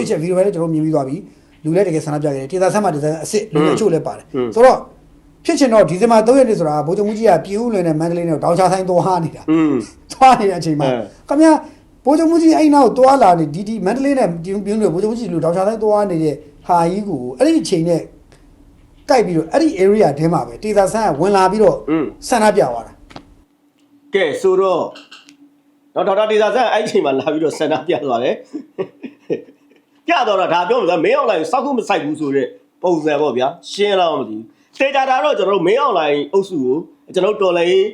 တွေ့ချက်ဗီဒီယိုလည်းကျွန်တော်မြင်ပြီးသွားပြီလူလည်းတကယ်ဆန္ဒပြခဲ့တယ်ဒေသဆမ်းမှာဒေသအစ်စ်လူတွေချို့လည်းပါတယ်ဆိုတော့ဖြစ်ချင်တော့ဒီဇင်ဘာ3ရက်နေ့ဆိုတာဗိုလ်ချုပ်မှုကြီးကပြည်ဦးလွင်နဲ့မန္တလေးနဲ့တောင်ချဆိုင်သွားနေတာသွားနေတဲ့အချိန်မှာခမရဗိုလ်ချုပ်မှုကြီးအဲ့နောက်သွားလာနေဒီဒီမန္တလေးနဲ့ပြည်ဦးလွင်ဗိုလ်ချုပ်မှုကြီးလူတောင်ချဆိုင်သွားနေတဲ့ဟာကြီးကိုအဲ့ဒီအချိန်နဲ့တိုက်ပြီးတော့အဲ့ဒီ area ထဲမှာပဲဒေသဆမ်းကဝင်လာပြီးတော့ဆန္ဒပြသွားတာကဲဆိုတော့တော့ဒေါက်တာဒေသဆန်းအဲ့ဒီအချိန်မှာလာပြီးတော့ဆန္ဒပြသွားတယ် ပြတော့တာဒါပြောလို့ဆိုမင်းအွန်လိုင်းစောက်ခုမဆိုင်ဘူးဆိုတဲ့ပုံစံပေါ့ဗျာရှင်းလောက်မသိဘူးတေချာတာတော့ကျွန်တော်တို့မင်းအွန်လိုင်းအုပ်စုကိုကျွန်တော်တို့တော်လည်း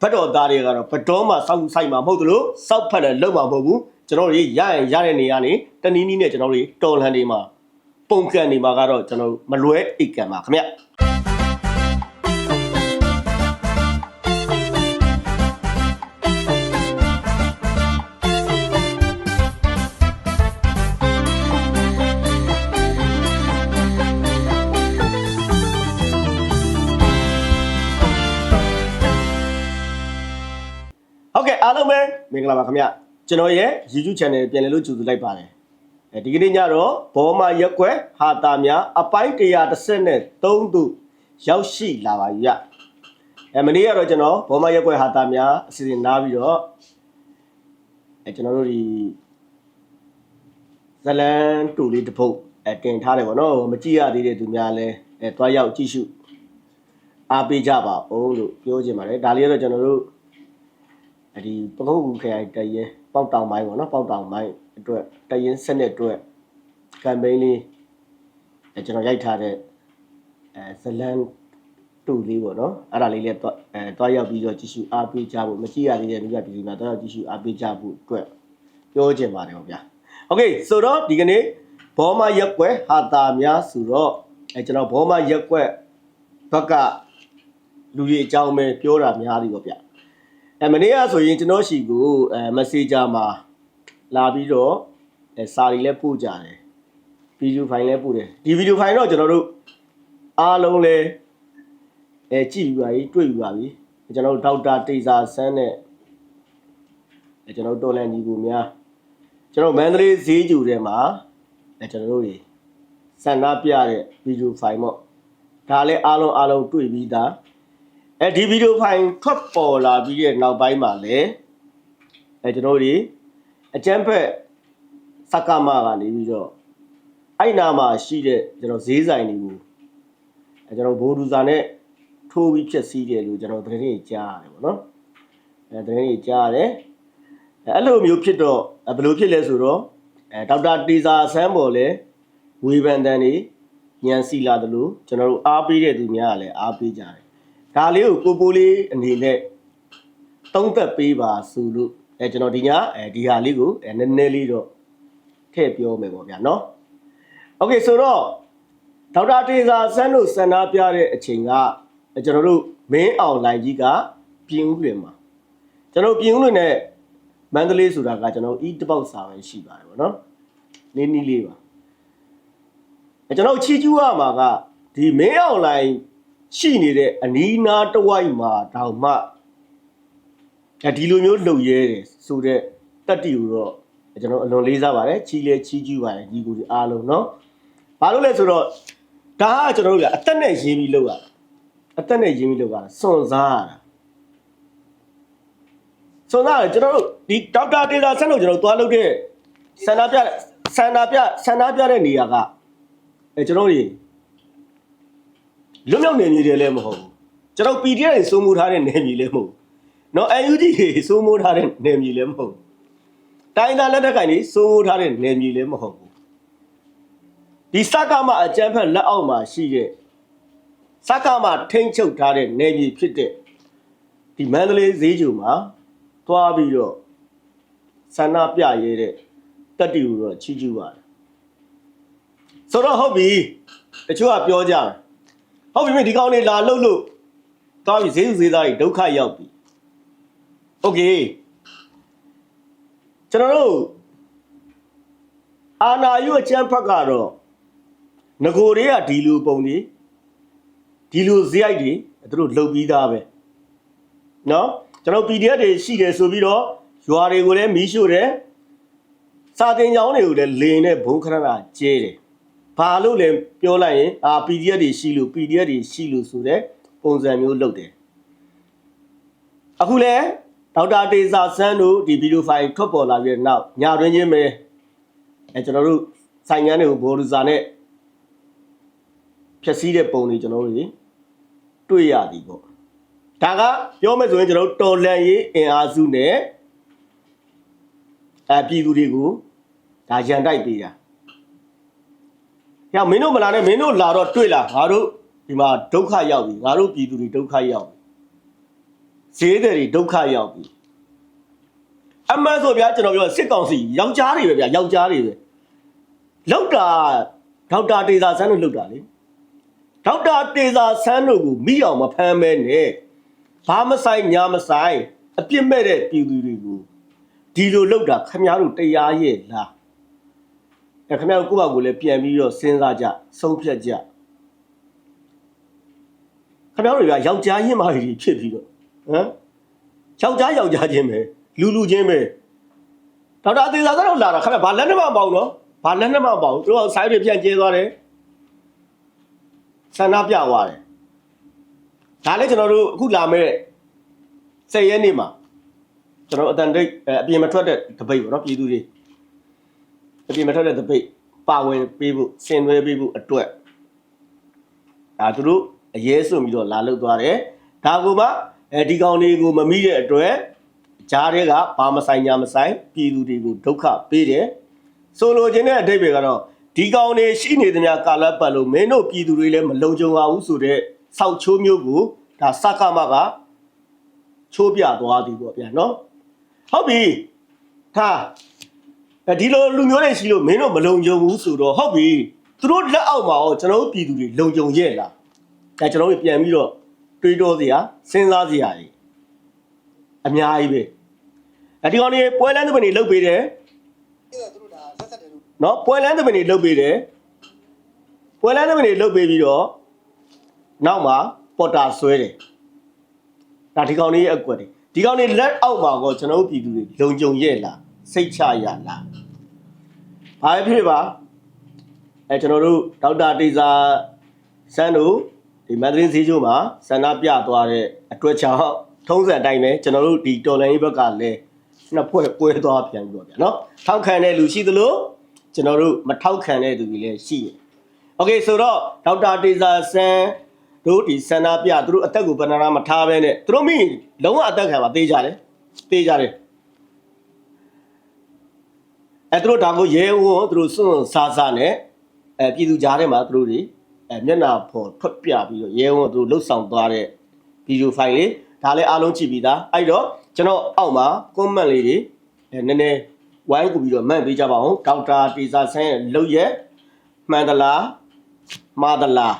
ဘတ်တော်သားတွေကတော့ဘတော်မှစောက်ခုဆိုင်မှာမဟုတ်သလိုစောက်ဖက်တယ်လုံးမှာမဟုတ်ဘူးကျွန်တော်တို့ရရင်ရတဲ့နေရာနေတနည်းနည်းနဲ့ကျွန်တော်တို့တော်လန်တွေမှာပုံကန်နေမှာကတော့ကျွန်တော်တို့မလွဲအိတ်ကန်ပါခင်ဗျ အားလုံးပဲမင်္ဂလာပါခင်ဗျကျွန်တော်ရဲ့ YouTube channel ပြန်လည်လို့ကြိုဆိုလိုက်ပါတယ်အဲဒီကနေ့ညတော့ဘောမရက်ကွက်ဟာတာများအပိုင်း133သို့ရောက်ရှိလာပါပြီဗျအဲမနေ့ကတော့ကျွန်တော်ဘောမရက်ကွက်ဟာတာများအစီအစဉ်နားပြီးတော့အဲကျွန်တော်တို့ဒီဇလန်တူလေးတစ်ပုတ်အဲတင်ထားတယ်ဗောနော်မကြည့်ရသေးတဲ့သူများလဲအဲတွားရောက်ကြည့်ရှုအားပေးကြပါဦးလို့ပြောချင်ပါတယ်ဒါလေးကတော့ကျွန်တော်တို့အဲ့ ဒီပကုတ်ကူခရိုင်တရင်ပေါက်တောင်ပိုင်းပေါ့နော်ပေါက်တောင်ပိုင်းအတွက်တရင်စနစ်အတွက်ကမ်ပိန်းလေးအဲကျွန်တော်ရိုက်ထားတဲ့အဲဇလန်တူလေးပေါ့နော်အဲ့ဒါလေးလည်းတော့အဲတွားရောက်ပြီးတော့ကြည့်ရှုအားပေးကြဖို့မကြည့်ရသေးတဲ့လူပြပြည်သူများတွားရောက်ကြည့်ရှုအားပေးကြဖို့အတွက်ပြောချင်ပါတယ်ပေါ့ဗျာโอเคဆိုတော့ဒီကနေ့ဘောမရက်ကွက်ဟာတာများဆိုတော့အဲကျွန်တော်ဘောမရက်ကွက်ဘက်ကလူကြီးအကြောင်းပဲပြောတာများပြီပေါ့ဗျာ အဲမနေ့ကဆိုရင်ကျွန်တော်ရှိကိုအဲ Messenger မှာလာပြီးတော့အဲစာရီလည်းပို့ကြတယ်ဗီဒီယိုဖိုင်လည်းပို့တယ်ဒီဗီဒီယိုဖိုင်တော့ကျွန်တော်တို့အားလုံးလည်းအဲကြည့်ပြီးပါပြီတွေ့ပြီးပါပြီကျွန်တော်တို့ဒေါက်တာတေဇာဆန်းနဲ့အဲကျွန်တော်တို့တော်လန်ညီကိုများကျွန်တော်မန္တလေးဈေးကျူထဲမှာအဲကျွန်တော်တို့တွေစန္ဒပြတဲ့ဗီဒီယိုဖိုင်ပေါ့ဒါလည်းအားလုံးအားလုံးတွေ့ပြီးသား အဲဒီဗီဒီယိုဖိုင်ထွက်ပေါ်လာပြီးတဲ့နောက်ပိုင်းမှာလည်းအဲကျွန်တော်တို့ဒီအကျန်းဖက်စက္ကမကနေပြီးတော့အဲ့နာမှာရှိတဲ့ကျွန်တော်ဈေးဆိုင်တွေကိုအဲကျွန်တော်ဘိုးဒူစာနဲ့ထိုးပြီးဖြည့်ဆည်းတယ်လို့ကျွန်တော်သတင်းတွေကြားရတယ်ပေါ့နော်အဲသတင်းတွေကြားရတယ်အဲအဲ့လိုမျိုးဖြစ်တော့အဲဘယ်လိုဖြစ်လဲဆိုတော့အဲဒေါက်တာတေဇာဆန်းပေါ်လဲဝေဖန်တန်နေညံစီလာတယ်လို့ကျွန်တော်တို့အားပေးတဲ့သူများကလည်းအားပေးကြတယ် ဒါလေးကိုကိုပိုးလေးအနေနဲ့သုံးသက်ပေးပါဆိုလို့အဲကျွန်တော်ဒီညအဲဒီဟာလေးကိုအဲနည်းနည်းလေးတော့ထည့်ပြောမယ်ပေါ့ဗျာနော်โอเคဆိုတော့ဒေါက်တာတေဇာဆန်းတို့စန္ဒပြတဲ့အချိန်ကအဲကျွန်တော်တို့မင်းအောင်လိုင်ကြီးကပြင်ဦးလွင်မှာကျွန်တော်ပြင်ဦးလွင်နဲ့မန္တလေးဆိုတာကကျွန်တော်ဤတပေါက်စာပဲရှိပါတယ်ဗောနော်နင်းနီးလေးပါအဲကျွန်တော်ချီကျူးရမှာကဒီမင်းအောင်လိုင် ရှိနေတဲ့အနီးနားတစ်ဝိုက်မှာတောင်မှအဲဒီလိုမျိုးလှုပ်ရဲတယ်ဆိုတော့တက်တီကိုတော့ကျွန်တော်အလွန်လေးစားပါတယ်ချီလဲချီကျူးပါတယ်ဒီကိုဒီအားလုံးเนาะဘာလို့လဲဆိုတော့ဒါကကျွန်တော်တို့ကအသက်နဲ့ရင်းပြီးလှုပ်ရတာအသက်နဲ့ရင်းပြီးလှုပ်ရတာစွန့်စားရတာစွန့်စားရကျွန်တော်တို့ဒီဒေါက်တာတေသာဆန်းတို့ကျွန်တော်သွားလုပ်တဲ့ဆန္ဒပြဆန္ဒပြဆန္ဒပြတဲ့နေရာကအဲကျွန်တော်တို့ လွတ်မြောက်နယ်မြေတွေလည်းမဟုတ်ဘူးကျွန်တော် PDF တွေစိုးမိုးထားတဲ့နယ်မြေလည်းမဟုတ်ဘူးနော် UNG တွေစိုးမိုးထားတဲ့နယ်မြေလည်းမဟုတ်ဘူးတိုင်းသားလက်ထက်ကိုင်တွေစိုးမိုးထားတဲ့နယ်မြေလည်းမဟုတ်ဘူးဒီစကမအကြမ်းဖက်လက်အောက်မှာရှိတဲ့စကမထိမ့်ချုပ်ထားတဲ့နယ်မြေဖြစ်တဲ့ဒီမန္တလေးဈေးကျူမှာသွားပြီးတော့ဆန္ဒပြရဲတဲ့တက်တူတော့ချီးကျူးပါတယ်ဆိုတော့ဟုတ်ပြီတချို့ကပြောကြတယ် ဟုတ်ပြီမင်းဒီကောင်လေးလာလှုပ်လို့သွားပြီဈေးစုဈေးသားတွေဒုက္ခရောက်ပြီโอเคကျွန်တော်တို့အာနာယုအချမ်းဖက်ကတော့ငကိုတွေကဒီလူပုံတွေဒီလူဇိုက်တွေသူတို့လှုပ်ပြီးသားပဲเนาะကျွန်တော် PDF တွေရှိတယ်ဆိုပြီးတော့ရွာတွေကိုလည်းမီးရှို့တယ် စာတင်ကြောင်းတွေကိုလည်းလေနဲ့ဘုံခဏခဏကျဲတယ် ဘာလို့လဲပြောလိုက်ရင်အာ PDF တွေရှိလို့ PDF တွေရှိလို့ဆိုတဲ့ပုံစံမျိုးလုပ်တယ်အခုလဲဒေါက်တာတေဇာဆန်းတို့ဒီဗီဒီယိုဖိုင်ထွက်ပေါ်လာပြီးတဲ့နောက်ညာတွင်ချင်းပဲအဲကျွန်တော်တို့ဆိုင်ငန်းတွေကိုဘော်လူစာနဲ့ဖြည့်ဆည်းတဲ့ပုံတွေကျွန်တော်တို့တွေတွေ့ရသည်ပေါ့ဒါကပြောမယ်ဆိုရင်ကျွန်တော်တို့တော်လန်ရေးအင်အားစုနဲ့အဲပြည်သူတွေကိုဒါရန်တိုက်ပေးတာ။ ညမင်းတို့မလာနဲ့မင်းတို့လာတော့တွေ့လားငါတို့ဒီမှာဒုက္ခရောက်ပြီငါတို့ပြည်သူတွေဒုက္ခရောက်ပြီဈေးတွေဒုက္ခရောက်ပြီအမှန်ဆိုဗျာကျွန်တော်ပြောစစ်ကောင်စီယောက်ျားတွေပဲဗျာယောက်ျားတွေပဲလောက်တာဒေါက်တာတေဇာဆန်းတို့လောက်တာလေဒေါက်တာတေဇာဆန်းတို့ကိုမိအောင်မဖမ်းမဲနဲ့ဘာမဆိုင်ညာမဆိုင်အပြစ်မဲ့တဲ့ပြည်သူတွေကိုဒီလိုလောက်တာခမများတို့တရားရဲ့လား အဲခမများတို့ကိုယ့်ဘာကိုယ်လည်းပြန်ပြီးတော့စဉ်းစားကြဆုံးဖြတ်ကြခမများတို့ကယောက်ျားရင်းမာကြီးဖြစ်ပြီးတော့ဟမ်ယောက်ျားယောက်ျားချင်းပဲလူလူချင်းပဲဒေါက်တာတေဇာဆန်းတို့လာတာခမများဘာလက်နဲ့မှမပေါအောင်နော်ဘာလက်နဲ့မှမပေါအောင်သူတို့ဆိုင်တွေပြန်ကျဲသွားတယ်ဆန္ဒပြသွားတယ်ဒါလည်းကျွန်တော်တို့အခုလာမဲ့10ရက်နေ့မှာကျွန်တော်အတန်တိတ်အပြင်မထွက်တဲ့တပိတ်ပေါ့နော်ပြည်သူတွေ အပြင်မထွက်တဲ့တပိတ်ပါဝင်ပေးဖို့ဆင်နွှဲပေးဖို့အတွက်ဒါသူတို့အရေးစွန်ပြီးတော့လာလုသွားတယ်ဒါကမှအဲဒီကောင်လေးကိုမမိတဲ့အတွက်ကြားတွေကဘာမဆိုင်ညာမဆိုင်ပြည်သူတွေကိုဒုက္ခပေးတယ်ဆိုလိုချင်တဲ့အဓိပ္ပာယ်ကတော့ဒီကောင်တွေရှိနေသမျှကာလပတ်လို့မင်းတို့ပြည်သူတွေလည်းမလုံခြုံပါဘူးဆိုတော့စောက်ချိုးမျိုးကိုဒါစကမကချိုးပြသွားသည်ပေါ့ဗျာနော်ဟုတ်ပြီထား အဲဒီလိုလူမျိုးတွေရှိလို့မင်းတို့မလုံခြုံဘူးဆိုတော့ဟုတ်ပြီသူတို့လက်အောက်မှာရောကျွန်တော်တို့ပြည်သူတွေလုံခြုံရဲ့လားဒါကျွန်တော်တို့ပြန်ပြီးတော့တွေးတောစရာစဉ်းစားစရာကြီးအများကြီးပဲအဲဒီကောင်တွေပွဲလန်းသဘင်တွေလုတ်ပေးတယ်အဲ့ဒါသူတို့ဒါဆက်ဆက်တယ်လို့နော်ပွဲလန်းသဘင်တွေလုတ်ပေးတယ်ပွဲလန်းသဘင်တွေလုတ်ပေးပြီးတော့နောက်မှာပေါ်တာဆွဲတယ်ဒါဒီကောင်လေးရဲ့အကွက်တွေဒီကောင်လေးလက်အောက်မှာကောကျွန်တော်တို့ပြည်သူတွေလုံခြုံရဲ့လား စိတ်ချရလားဘာပဲဖြစ်ပါအဲကျွန်တော်တို့ဒေါက်တာတေဇာဆန်းတို့ဒီမန္တလေးဈေးချိုးမှာဆန္ဒပြသွားတဲ့အတွက်ကြောင့်ထုံးစံအတိုင်းပဲကျွန်တော်တို့ဒီတော်လန်ရေးဘက်ကလည်းနှစ်ဖွဲ့ပွဲသွားပြန်ပြီးတော့ဗျာနော်ထောက်ခံတဲ့လူရှိသလိုကျွန်တော်တို့မထောက်ခံတဲ့သူတွေလည်းရှိတယ်။ Okay ဆိုတော့ဒေါက်တာတေဇာဆန်းတို့ဒီဆန္ဒပြသူတို့အသက်ကိုပဏာနာမထားဘဲနဲ့သူတို့မိလုံးဝအသက်ခံပါသေးကြတယ်။သေးကြတယ်။ အဲသူတို့ဒါကိုရဲဝံသူတို့စွန့်စွန့်စားစားနဲ့အဲပြည်သူကြားထဲမှာသူတို့တွေအဲမျက်နှာဖော်ထွက်ပြပြီးတော့ရဲဝံသူတို့လှုပ်ဆောင်သွားတဲ့ဗီဒီယိုဖိုင်လေးဒါလည်းအားလုံးကြည့်ပြီးသားအဲ့တော့ကျွန်တော်အောက်မှာ comment လေးတွေအဲနည်းနည်းဝိုင်းကူပြီးတော့မှတ်ပေးကြပါအောင်ဒေါက်တာတေဇာဆန်းရဲ့လုပ်ရက်မှန်သလားမှားသလား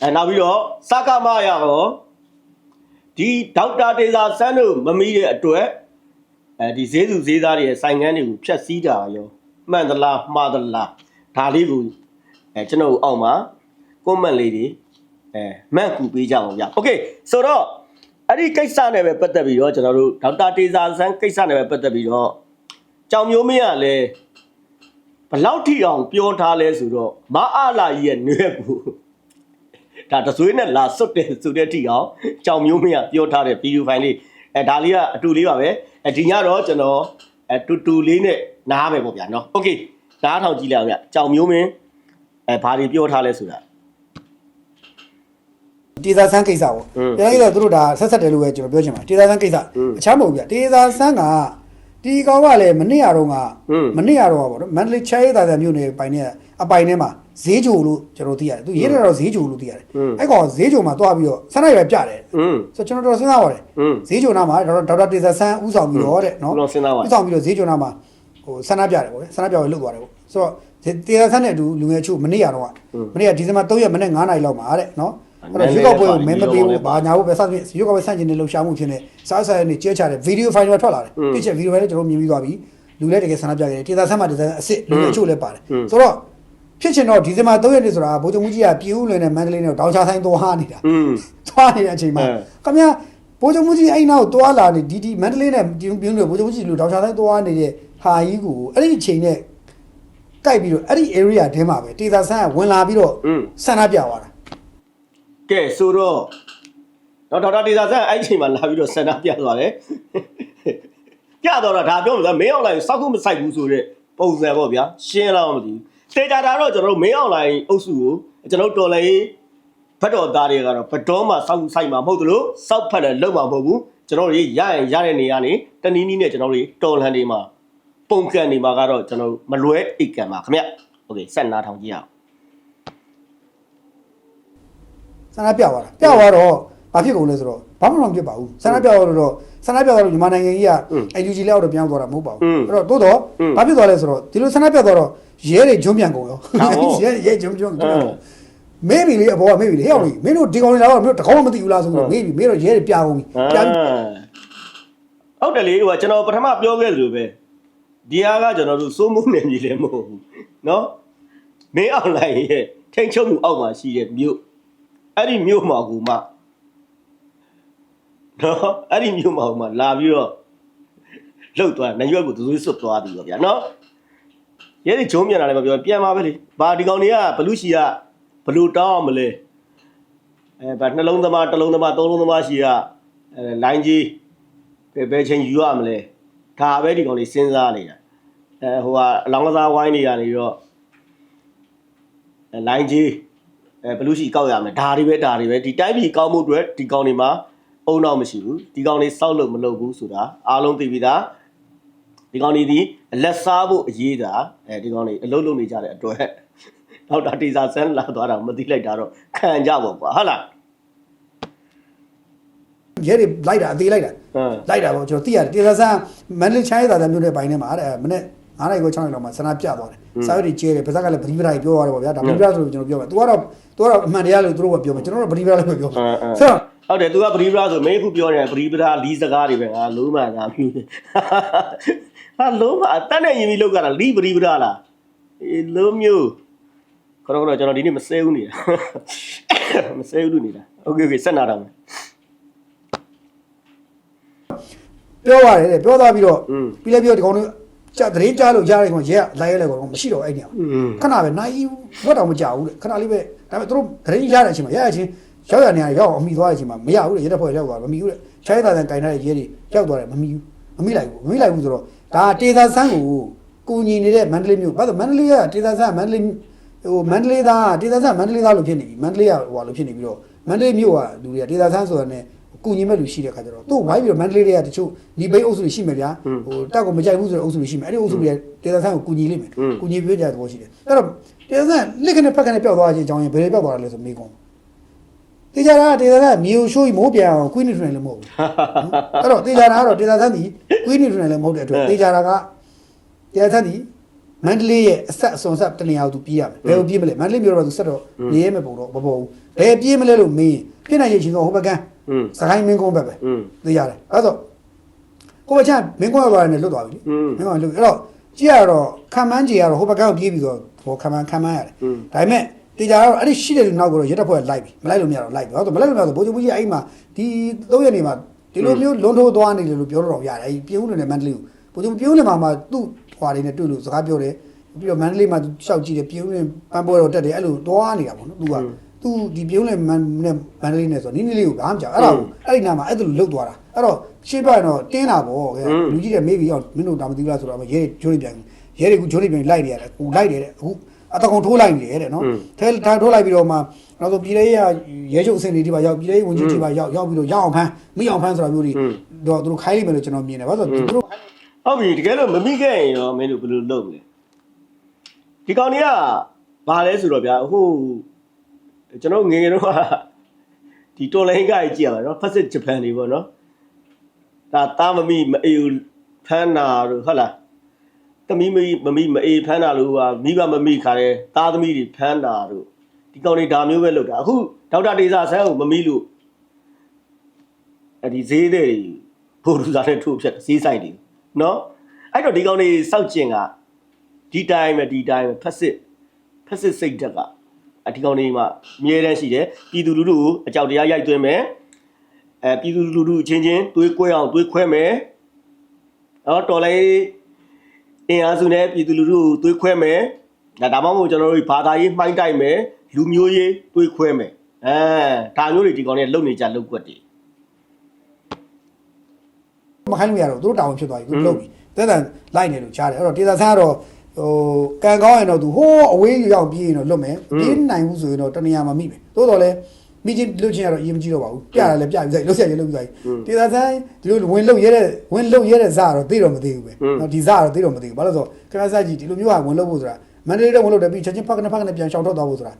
အဲနောက်ပြီးတော့စကားမရတော့ဒီဒေါက်တာတေဇာဆန်းတို့မမီးတဲ့အတွက် အဲဒီဈေးစုဈေးသားတွေရဲ့ဆိုင်ငန်းတွေကိုဖျက်ဆီးတာရောမှန်သလားမှားသလားဒါလေးကိုအဲကျွန်တော်တို့အောက်မှာ comment လေးတွေအဲမှတ်ကူပေးကြအောင်ဗျ။ Okay ဆိုတော့အဲ့ဒီကိစ္စနဲ့ပဲပတ်သက်ပြီးတော့ကျွန်တော်တို့ဒေါက်တာတေဇာဆန်းကိစ္စနဲ့ပဲပတ်သက်ပြီးတော့ကြောင်မျိုးမင်းကလည်းဘလောက်ထိအောင်ပြောထားလဲဆိုတော့မအားလာကြီးရဲ့နွဲကူဒါတဆွေးနဲ့လာစွတ်တယ်ဆိုတဲ့ထိအောင်ကြောင်မျိုးမင်းကပြောထားတဲ့ဗီဒီယိုဖိုင်လေး အဲဒါလေးကအတူလေးပါပဲအဲဒီညတော့ကျွန်တော်အဲတူတူလေးနဲ့နားမယ်ပေါ့ဗျာနော်။ Okay နားထောင်ကြည့်လိုက်အောင်ဗျ။ကြောင်မျိုးမင်းအဲဘာတွေပြောထားလဲဆိုတာ တေသာဆန်းကိစ္စပေါ့ อืม တေသာကိစ္စသူတို့ဒါဆက်ဆက်တယ်လို့ပဲကျွန်တော်ပြောချင်ပါတယ်တေသာဆန်းကိစ္စ อืม အခြားမဟုတ်ဘူးဗျတေသာဆန်းကဒီကောင်ကလည်းမနစ်ရတော့က อืม မနစ်ရတော့ကပေါ့နော်မန္တလေးချဲရဲသာသာမြို့နယ်ပိုင်နေအပိုင်ထဲမှာ ဈေးဂျိုလို့ကျွန်တော်သိရတယ်သူရေးတယ်တော့ဈေးဂျိုလို့သိရတယ်အဲ့ကောင်ဈေးဂျိုမှာတွားပြီးတော့ဆန်းရရွယ်ပြတယ်ဆိုတော့ကျွန်တော်တော်စဉ်းစားပါတယ်ဈေးဂျိုနာမှာဒေါက်တာဒေါက်တာတေဇာဆန်းဥဆောင်ပြီးတော့တဲ့နော်ဥဆောင်ပြီးတော့ဈေးဂျိုနာမှာဟိုဆန်းရပြတယ်ပေါ့ဗျဆန်းရပြကိုလှုပ်သွားတယ်ပေါ့ဆိုတော့တေဇာဆန်းနဲ့အတူလူငယ်ချို့မနေ့ကတော့မနေ့ကဒီဇင်ဘာ3ရက်မနေ့9နာရီလောက်မှာတဲ့နော်အဲ့တော့ရွေးကောက်ပွဲကိုမဲမပေးဘူးဘာညာဘူးပဲစသဖြင့်ရွေးကောက်ပွဲဆန့်ကျင်တဲ့လှုပ်ရှားမှုဖြစ်နေစားစားရနေကြဲချတယ်ဗီဒီယိုဖိုင်တွေထွက်လာတယ်ပြချက်ဗီဒီယိုဖိုင်လည်းကျွန်တော်မြင်ပြီးသွားပြီလူလည်းတကယ်ဆန္ဒပြခဲ့တယ်တေသာဆန်းမှာတေသာအစ်စ်လူလည်းချို့လည်းပါတယ်ဆိုတော့ ဖြစ်ချင်တော့ဒီဇင်ဘာ3ရက်နေ့ဆိုတာဘိုးချုပ်မှုကြီးကပြည်ဦးလွင်နဲ့မန္တလေးနဲ့တောင်ချဆိုင်သွားနေတာอืมသွားနေတဲ့အချိန်မှာခင်ဗျာဘိုးချုပ်မှုကြီးအဲ့နောက်သွားလာနေဒီဒီမန္တလေးနဲ့ပြည်ဦးလွင်ဘိုးချုပ်မှုကြီးလူတောင်ချဆိုင်သွားနေတဲ့ဟာကြီးကိုအဲ့ဒီအချိန်နဲ့ကြိုက်ပြီးတော့အဲ့ဒီ area ထဲမှာပဲတေသာဆန်းကဝင်လာပြီးတော့ဆန္ဒပြသွားတာကဲဆိုတော့တော့ဒေါက်တာတေသာဆန်းအဲ့ဒီအချိန်မှာလာပြီးတော့ဆန္ဒပြသွားတယ်ပြတော့တာဒါပြောလို့ဆိုမင်းအောင်လိုက်စောက်ခုမဆိုင်ဘူးဆိုတော့ပုံစံပေါ့ဗျာရှင်းလောက်မသိဘူး တေချာတာတော့ကျွန်တော်တို့မင်းအောင်လိုင်းအုပ်စုကိုကျွန်တော်တို့တော်လည်းဘတ်တော်သားတွေကတော့ဘတော်မှစောက်ဆိုင်မှာမဟုတ်သလိုစောက်ဖက်တယ်လုံးမှာမဟုတ်ဘူးကျွန်တော်တို့ရရင်ရတဲ့နေရာနေတနည်းနည်းနဲ့ကျွန်တော်တို့တော်လန်တွေမှာပုံကန်နေမှာကတော့ကျွန်တော်တို့မလွဲအိတ်ကန်ပါခင်ဗျโอเคဆက်နာထောင်ကြည့်ရအောင် ဆန္ဒပြသွားတာပြသွားတော့ဘာဖြစ်ကုန်လဲဆိုတော့ဘာမှမဖြစ်ပါဘူးဆန္ဒပြသွားတော့ဆန္ဒပြသွားတော့မြန်မာနိုင်ငံကြီးက NUG လက်အောက်တော့ပြောင်းသွားတာမဟုတ်ပါဘူးအဲ့တော့တိုးတော့ဘာဖြစ်သွားလဲဆိုတော့ဒီလိုဆန္ဒပြသွားတော့ ရဲတွေဂျုံပြန်ကုန်ရောရဲရဲဂျုံဂျုံမေးပြီလေအဘောကမေးပြီလေဟဲ့အောင်လေမင်းတို့ဒီကောင်တွေလာတော့မင်းတို့တကောင်းမသိဘူးလားဆိုတော့မေးပြီမင်းတို့ရဲတွေပြကုန်ပြီပြပြီ ဟုတ်တယ်လေဟိုကကျွန်တော်ပထမပြောခဲ့သလိုပဲဒီဟာကကျွန်တော်တို့စိုးမိုးနေပြီလည်းမဟုတ်ဘူးเนาะမင်းအောင်လိုက်ရဲ့ထိန်ချုပ်မှုအောက်မှာရှိတဲ့မြို့အဲ့ဒီမြို့မှာကူမှเนาะအဲ့ဒီမြို့မှာကူမှလာပြီးတော့လှုပ်သွားနရွက်ကိုသူသွေးစွတ်သွားပြီပေါ့ဗျာเนาะ ရဲတွေဂျုံမြန်လာတယ်မပြောပြန်ပါပဲလေဘာဒီကောင်တွေကဘလူးရှိကဘလူးတောင်းအောင်မလဲအဲဗာနှလုံးသမားတစ်လုံးသမားသုံးလုံးသမားရှိကအဲလိုင်းကြီးဘယ်ဘယ်ချိန်ယူရမလဲဒါပဲဒီကောင်လေးစဉ်းစားနေတာအဲဟိုကအလောင်းကစားဝိုင်းနေရနေတော့အဲလိုင်းကြီးအဲဘလူးရှိကောက်ရမယ်ဒါတွေပဲဒါတွေပဲဒီတိုင်းပြည်ကောက်မှုအတွက်ဒီကောင်တွေမှာအုံတော့မရှိဘူးဒီကောင်လေးစောက်လို့မလုပ်ဘူးဆိုတာအားလုံးသိပြီးသား ဒီကောင်တွေဒီလက်စားဖို့အရေးတာအဲဒီကောင်တွေအလုပ်လုပ်နေကြတဲ့အတွက်တော့တာတီစာဆန်းလာသွားတာမသိလိုက်တာတော့ခံကြပါကွာဟုတ်လားရဲတွေလိုက်တာအသေးလိုက်တာဟမ်လိုက်တာပေါ့ကျွန်တော်သိရတယ်တေသာဆန်းမန္တလေးချိုင်းရတာမျိုးနဲ့ပိုင်းထဲမှာအဲ့မနေ့9နိုင်ကို6နိုင်လောက်မှာဆန္ဒပြသွားတယ်စာရွက်တွေကျဲတယ်ပါဇက်ကလည်းပရိပရာကြီးပြောရတယ်ပေါ့ဗျာဒါပရိပရာဆိုလို့ကျွန်တော်ပြောမယ် तू ကတော့ तू ကတော့အမှန်တရားလို့သူတို့ကပြောမယ်ကျွန်တော်တို့ပရိပရာလည်းပြောမယ်အင်းအင်းဆိုတော့ဟုတ်တယ်သူကပရိပရာဆိုမင်းခုပြောနေတာပရိပရာလီးစကားတွေပဲငါလုံးမှသာမြူတယ် ဟာလုံးမအတတ်နဲ့ရင်ပြီးလောက်ကတာလီးပရိပရာလားအေးလုံးမျိုးခရောတော့ကျွန်တော်ဒီနေ့မစဲဘူးနေတာမစဲဘူးလို့နေတာโอเคโอเคဆက်နာတာမယ် ပြောရတယ်တဲ့ပြောသွားပြီးတော့ อืม ပြီးလည်းပြောဒီကောင်တွေကြာတရင်ကြားလို့ကြားတယ်ကောင်ရဲကလိုက်ရဲလဲကောင်မရှိတော့အဲ့နေရာ อืม ခဏပဲနိုင်ဘတ်တော်မကြောက်ဘူးတဲ့ခဏလေးပဲဒါပေမဲ့သူတို့တရင်ရတဲ့အချိန်မှာရရချင်းရောက်ရနေရရောက်အမိသွားတဲ့အချိန်မှာမရဘူးတဲ့ရဲတပ်ဖွဲ့ရောက်သွားမမီဘူးတဲ့ချိုင်းသားတန်ကင်ထားတဲ့ရဲတွေရောက်သွားတယ်မမီဘူးမမိလိုက်ဘူးမမိလိုက်ဘူးဆိုတော့ ဒါတေသာဆန်းကိုကူညီနေတဲ့မန္တလေးမြို့ဘာလို့မန္တလေးကတေသာဆန်းကမန္တလေးဟိုမန္တလေးသားတေသာဆန်းမန္တလေးသားလို့ဖြစ်နေပြီမန္တလေးကဟိုလိုဖြစ်နေပြီးတော့မန္တလေးမြို့ကလူတွေကတေသာဆန်းဆိုတာနဲ့ကူညီမဲ့လူရှိတဲ့ခါကျတော့သူ့ဝိုင်းပြီးတော့မန္တလေးတွေကတချို့ဒီဘိတ်အုပ်စုတွေရှိမယ်ဗျာဟိုတက်ကိုမကြိုက်ဘူးဆိုတဲ့အုပ်စုတွေရှိမယ်အဲ့ဒီအုပ်စုတွေကတေသာဆန်းကိုကူညီလိမ့်မယ်ကူညီပေးကြတဲ့သဘောရှိတယ်အဲ့တော့တေသာဆန်းလက်ခနဲ့ဖက်ခနဲ့ပျောက်သွားခြင်းအကြောင်းရင်ဘယ်လိုပျောက်သွားတာလဲဆိုမေးကုန် တေချာတာဒေတာကမြေရှိုးမိုးပြန်အောင်ကွင်းနေထွင်လည်းမဟုတ်ဘူးအဲ့တော့တေချာတာကတော့ဒေတာသန်းဒီကွင်းနေထွင်လည်းမဟုတ်တဲ့အတွက်တေချာတာကဒေတာသန်းဒီမန္တလေးရဲ့အဆက်အစွန်ဆက်တနေရာကိုသူပြေးရမယ်ဘယ်ကိုပြေးမလဲမန္တလေးမြို့တော့သူဆက်တော့နေရမယ်ပုံတော့မပေါ်ဘူးဘယ်ပြေးမလဲလို့မင်းပြစ်နိုင်ရချင်းတော့ဟိုဘက်ကန်းစကိုင်းမင်းကုန်းဘက်ပဲသိရတယ်အဲ့တော့ကိုမချမင်းကုန်းကလည်းလွတ်သွားပြီလေမင်းကလွတ်အဲ့တော့ကြည့်ရတော့ခံမန်းကြီးကတော့ဟိုဘက်ကန်းကိုပြေးပြီးတော့ဟိုခံမန်းခံမန်းရတယ်ဒါပေမဲ့ တေချာကတော့အဲ့ဒီရှိတဲ့လူနောက်ကတော့ရက်တက်ဖွဲ့လိုက်ပြီမလိုက်လို့မရတော့လိုက်ပြီဟုတ်တော့မလိုက်လို့မရတော့ဘိုးချုပ်ကြီးအဲ့မှာဒီ၃ရက်နေမှာဒီလိုမျိုးလွန်ထိုးသွားနေတယ်လို့ပြောတော့ရတယ်အဲ့ပြေဦးနေတယ်မန္တလေးကိုဘိုးချုပ်ပြေဦးနေမှာမှသူ့ဟွာတွေနဲ့တွေ့လို့စကားပြောတယ်ပြီးတော့မန္တလေးမှာသူရှောက်ကြည့်တယ်ပြေဦးနေပန်းပွဲတော့တက်တယ်အဲ့လိုသွားနေတာပေါ့နော်သူကသူဒီပြေဦးနေမန်နဲ့မန္တလေးနဲ့ဆိုနီးနီးလေးကိုဘာမှမကြောက်အဲ့ဒါကိုအဲ့ဒီနာမှာအဲ့ဒါလိုလှုပ်သွားတာအဲ့တော့ရှင်းပြရင်တော့တင်းတာပေါ့ခဲလူကြီးတွေမေးပြီးတော့မင်းတို့ဒါမသိဘူးလားဆိုတော့ရဲဂျိုးနေပြန်ရဲတွေကဂျိုးနေပြန်လိုက်နေရတယ်ဟိုလိုက်နေတယ်အခု အတကောင်ထိုးလိုက်နေတယ်တဲ့နော်ထဲထားထိုးလိုက်ပြီးတော့မှနောက်ဆိုပြည်လေးရရဲချုပ်အဆင့်တွေဒီပါရောက်ပြည်လေးဝင်ကြီးဒီပါရောက်ရောက်ပြီးတော့ရအောင်ဖမ်းမိအောင်ဖမ်းဆိုတာမျိုးတွေတော့သူတို့ခိုင်းလိုက်မယ်လို့ကျွန်တော်မြင်တယ်ဘာလို့လဲဆိုတော့သူတို့ဟုတ်ပြီတကယ်လို့မမိခဲ့ရင်ရောမင်းတို့ဘယ်လိုလုပ်မလဲဒီကောင်တွေကဘာလဲဆိုတော့ဗျာဟိုကျွန်တော်ငယ်ငယ်တော့ဒီတော်လိုင်းကကြီးကြည့်ရပါတော့ဖက်စစ်ဂျပန်တွေပေါ့နော်ဒါတာမမိမအေးဖမ်းတာတို့ဟုတ်လား တမီမီမမီမအေးဖမ်းတာလို့ဟာမိဘမမိခါတယ်တာသမီတွေဖမ်းတာတို့ဒီကောင်တွေဒါမျိုးပဲလုပ်တာအခုဒေါက်တာဒေစာဆန်းကိုမမိလို့အဲ့ဒီဈေးတွေဖိုလူစားနဲ့ထိုးဖြတ်ဈေးဆိုင်တွေနော်အဲ့တော့ဒီကောင်တွေစောက်ကျင်ကဒီတိုင်းပဲဒီတိုင်းပဲဖက်စစ်ဖက်စစ်စိတ်ဓာတ်ကအဒီကောင်တွေမှာအမြဲတမ်းရှိတယ်ပြည်သူလူထုကိုအကြောက်တရားရိုက်သွင်းမယ်အဲပြည်သူလူထုအချင်းချင်းတွေးကွဲအောင်တွေးခွဲမယ်နော်တော်လေး အင်အားစုနဲ့ပြည်သူလူထုကိုသွေးခွဲမယ်ဒါဒါမှမဟုတ်ကျွန်တော်တို့ဘာသာရေးမှိုင်းတိုက်မယ်လူမျိုးရေးသွေးခွဲမယ်အဲဒါမျိုးတွေဒီကောင်တွေလုံနေကြလုံကွက်တွေမခိုင်းလို့ရတော့သူတို့တောင်းဖြစ်သွားပြီသူလုပ်ပြီတဲ့တန်လိုက်နေလို့ကြားတယ်အဲ့တော့ဒေတာဆန်းကတော့ဟိုကန်ကောင်းရင်တော့သူဟိုးအဝေးရောက်ပြေးရင်တော့လွတ်မယ်ပြေးနိုင်ဘူးဆိုရင်တော့တနေရာမှာမိမယ်သို့တော်လည်း မိချင်းလွတ်ချင်းကတော့အရင်မကြည့်တော့ပါဘူးပြရတယ်လည်းပြပြီးဆိုင်လှုပ်ဆက်ရလှုပ်ပြီးဆိုင်ဒေတာဆန်းဒီလိုဝင်လှုပ်ရဲတဲ့ဝင်လှုပ်ရဲတဲ့ဇာကတော့သိတော့မသိဘူးပဲနော်ဒီဇာကတော့သိတော့မသိဘူးဘာလို့ဆိုခရစားကြီးဒီလိုမျိုးကဝင်လှုပ်ဖို့ဆိုတာမန္တလေးတော့ဝင်လှုပ်တယ်ပြီးချက်ချင်းဖက်ကနေဖက်ကနေပြန်ရှောင်ထွက်သွားဖို့ဆိုတာ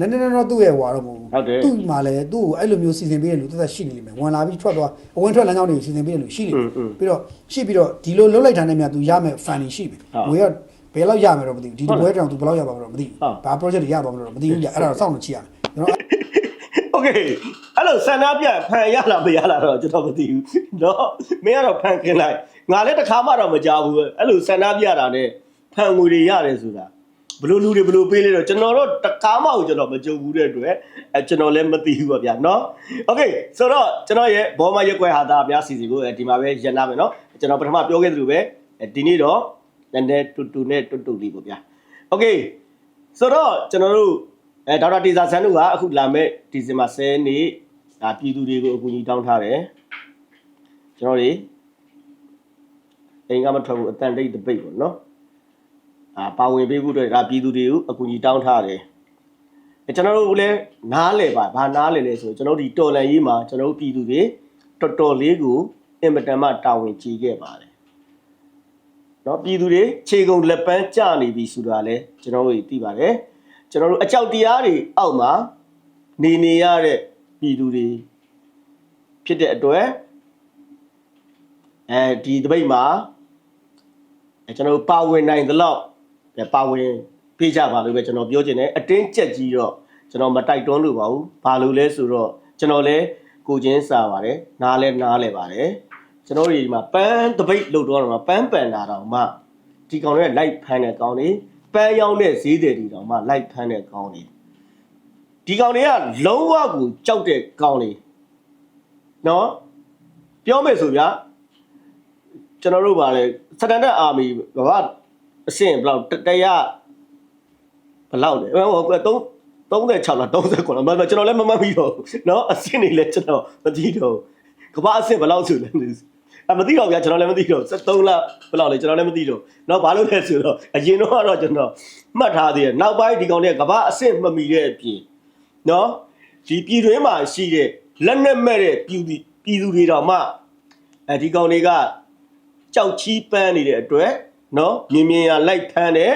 နည်းနည်းတော့သူ့ရဲ့ဟွာတော့မဟုတ်ဘူးသူ့မှာလည်းသူ့ကိုအဲ့လိုမျိုးစီစဉ်ပေးတဲ့လူသက်သက်ရှိနေလိမ့်မယ်ဝင်လာပြီးထွက်သွားအဝင်ထွက်လမ်းကြောင်းတွေကိုစီစဉ်ပေးတဲ့လူရှိနေတယ်ပြီးတော့ရှိပြီးတော့ဒီလိုလှုပ်လိုက်တာနဲ့များသူရမယ် fan ရှိပြီငွေကဘယ်လောက်ရမယ်တော့မသိဘူးဒီဘွဲတောင်သူဘယ်လောက်ရပါမလို့မသိဘူးဘာ project တွေရပါမလို့မသိဘူးကြအဲ့ဒါတော့စောင့်နေချရမယ်ကျွန်တော် โอเคအဲ့လိုဆန္ဒပြဖန်ရလားမရလားတော့ကျွန်တော်မသိဘူးเนาะမင်းကတော့ဖန်ခင်းလိုက်ငါလည်းတစ်ခါမှတော့မကြောက်ဘူးအဲ့လိုဆန္ဒပြတာနဲ့ဖန်ငွေတွေရတယ်ဆိုတာဘလို့လူတွေဘလို့ပေးလဲတော့ကျွန်တော်တို့တစ်ခါမှကျွန်တော်မကြုံဘူးတဲ့အတွက်အဲကျွန်တော်လည်းမသိဘူးပါဗျာเนาะโอเคဆိုတော့ကျွန်တော်ရဲ့ဘောမရက်ွက်ဟာသားအများစီစီကိုဒီမှာပဲရန်နာမယ်เนาะကျွန်တော်ပထမပြောခဲ့သလိုပဲဒီနေ့တော့နည်းနည်းတူတူနဲ့တူတူလေးပေါ့ဗျာโอเค ဆိုတော့ကျွန်တော်တို့ အဲဒေါက်တာတေဇာဆန်းတို့ကအခုလာမဲ့ဒီဇင်ဘာ10ရက်နေ့ဒါပြည်သူတွေကိုအကူအညီတောင်းထားတယ်ကျွန်တော်တွေအိမ်ကမထွက်ဘူးအတန်တိတ်တပိတ်ပေါ့နော်အာပါဝင်ပေးဖို့အတွက်ဒါပြည်သူတွေကိုအကူအညီတောင်းထားတယ်အဲကျွန်တော်တို့လည်းနားလဲပါဘာနားလဲလဲဆိုကျွန်တော်တို့ဒီတော်လန်ရေးမှာကျွန်တော်တို့ပြည်သူတွေတော်တော်လေးကိုအင်မတန်မှတာဝန်ကြီးခဲ့ပါတယ်နော်ပြည်သူတွေခြေကုန်လက်ပန်းကျနေပြီဆိုတာလည်းကျွန်တော်တို့သိပါတယ် ကျွန်တော်တို့အကြောက်တရားတွေအောက်မှာနေနေရတဲ့ပြည်သူတွေဖြစ်တဲ့အတွက်အဲဒီတပိတ်မှာအဲကျွန်တော်တို့ပါဝင်နိုင်သလောက်အဲပါဝင်ပေးကြပါလို့ပဲကျွန်တော်ပြောချင်တယ်အတင်းကြက်ကြီးတော့ကျွန်တော်မတိုက်တွန်းလို့ပါဘူးဘာလို့လဲဆိုတော့ကျွန်တော်လည်းကိုချင်းစာပါတယ်နားလဲနားလဲပါတယ်ကျွန်တော်တို့ဒီမှာပန်းတပိတ်လုတ်တော့တော့ပန်းပန်တာတော့မှဒီကောင်တွေကလိုက်ဖမ်းတဲ့ကောင်တွေ ပန်းရောက်တဲ့ဈေးတယ်ဒီတော့မှလိုက်ဖမ်းတဲ့ကောင်တွေဒီကောင်တွေကလုံးဝကိုကြောက်တဲ့ကောင်တွေနော်ပြောမယ်ဆိုဗျာ ကျွန်တော်တို့ဗာလေစတန်ဒတ်အာမီဘာအဆင့်ဘယ်လောက်တရဘယ်လောက်လဲဟိုက36လား39လားမကျွန်တော်လည်းမမှတ်ပြီးတော့เนาะအဆင့်နေလဲကျွန်တော်မသိတော့ကဘာအဆင့်ဘယ်လောက်ဆိုလဲ အမသိတော့ဗျာကျွန်တော်လည်းမသိတော့73လားဘယ်လောက်လဲကျွန်တော်လည်းမသိတော့เนาะဘာလို့လဲဆိုတော့အရင်တော့ကတော့ကျွန်တော်မှတ်ထားသေးတယ်နောက်ပိုင်းဒီကောင်တွေကကဘာအဆင့်မမီတဲ့အပြင်เนาะဒီပြည်တွင်းမှာရှိတဲ့လက်နဲ့မဲ့တဲ့ပြည်သူပြည်သူတွေတော့မှအဲဒီကောင်တွေက ကြောက်ချီးပန်းနေတဲ့အတွက်เนาะမြင်မြင်ရလိုက်ဖမ်းတယ်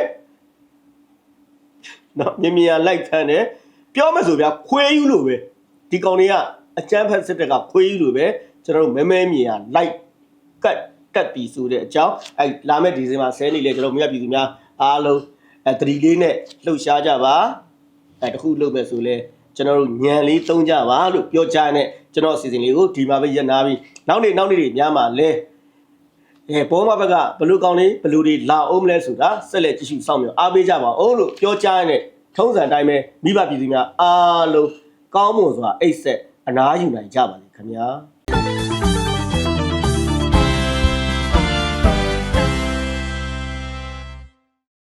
เนาะမြင်မြင်ရလိုက်ဖမ်းတယ်ပြောမယ်ဆိုဗျာခွေးယူလို့ပဲဒီကောင်တွေကအကျန်းဖက်စစ်တပ်ကခွေးယူလို့ပဲကျွန်တော်တို့မဲမဲမြင်ရလိုက် ကတ်တက်ပြီဆိုတဲ့အကြောင်းအဲလာမယ့်ဒီဇင်ဘာ10နေ့လေကျွန်တော်မြတ်ပြည်သူများအားလုံးအဲတတိလေးနဲ့လှုပ်ရှားကြပါအဲတခုလှုပ်မယ်ဆိုလဲကျွန်တော်တို့ညံလေးသုံးကြပါလို့ပြောကြတဲ့ကျွန်တော်အစီအစဉ်လေးကိုဒီမှာပဲရပ်နာပြီးနောက်နေ့နောက်နေ့တွေညမှာလဲအဲဘောမဘက်ကဘလူကောင်လေးဘလူတွေလာအောင်မလဲဆိုတာဆက်လက်ကြည့်ရှုစောင့်မျှော်အားပေးကြပါအောင်လို့ပြောကြားရတဲ့ထုံးစံတိုင်းပဲမိဘပြည်သူများအားလုံးကောင်းမွန်စွာအိတ်ဆက်အနားယူနိုင်ကြပါစေခင်ဗျာ